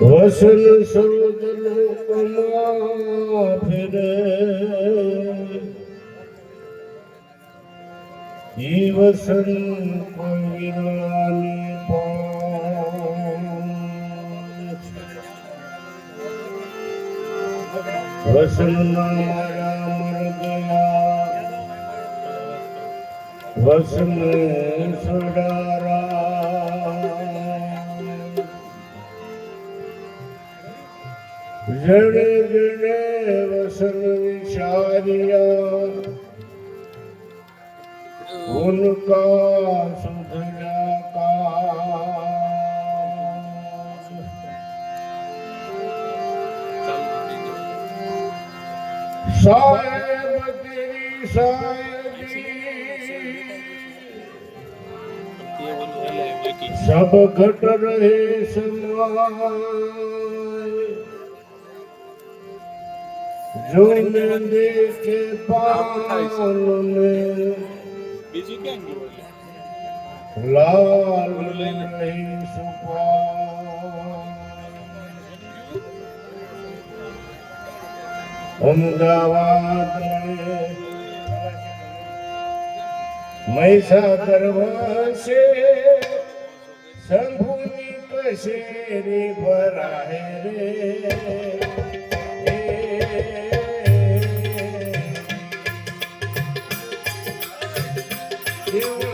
વસન લોકમાં ફેરે. ઈ વસન પવિરાની વસન મારા મર ગયા વસન સડારા જેણે જેણે વસન વિચાર્યા ઉનકા સુધયા કા સાહેબ તેરી સાહેબ સબ ઘટ રહે સમાન બીજી કેમ લાલ નહીં અમદાવાદ મહિષા વસે. શંભુની કશે રે. ભરાય Deus.